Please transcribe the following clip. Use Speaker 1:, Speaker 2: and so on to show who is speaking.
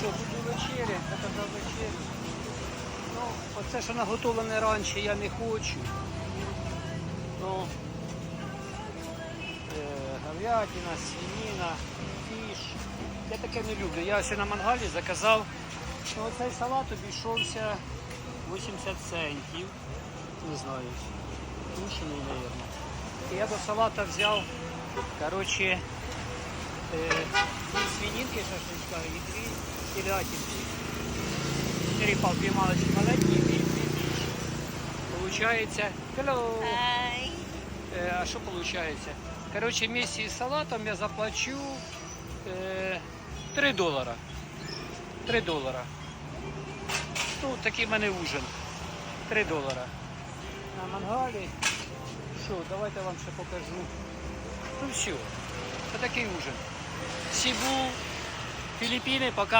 Speaker 1: Що, буду вечеря, заказав вечерю. Ну, оце, що наготовлене раніше, я не хочу. Ну, е, говядина, свинина, фіш. Я таке не люблю. Я ось на мангалі заказав. Ну, оцей салат обійшовся 80 центів. Не знаю. Тушений, мабуть. Я до салата взяв, коротше, е, дві свининки шашличка і дві телятинки. Палки малочки маленькі і дві більші. Получається. Hello.
Speaker 2: Ай.
Speaker 1: Е, а що виходить? Коротше, вместе з салатом я заплачу е, 3 долара. 3 долара. Ну, такий в мене ужин. 3 долара. На мангалі. Що, давайте вам ще покажу. Ну все. Це такий ужин. Сібу, Філіппіни, пока.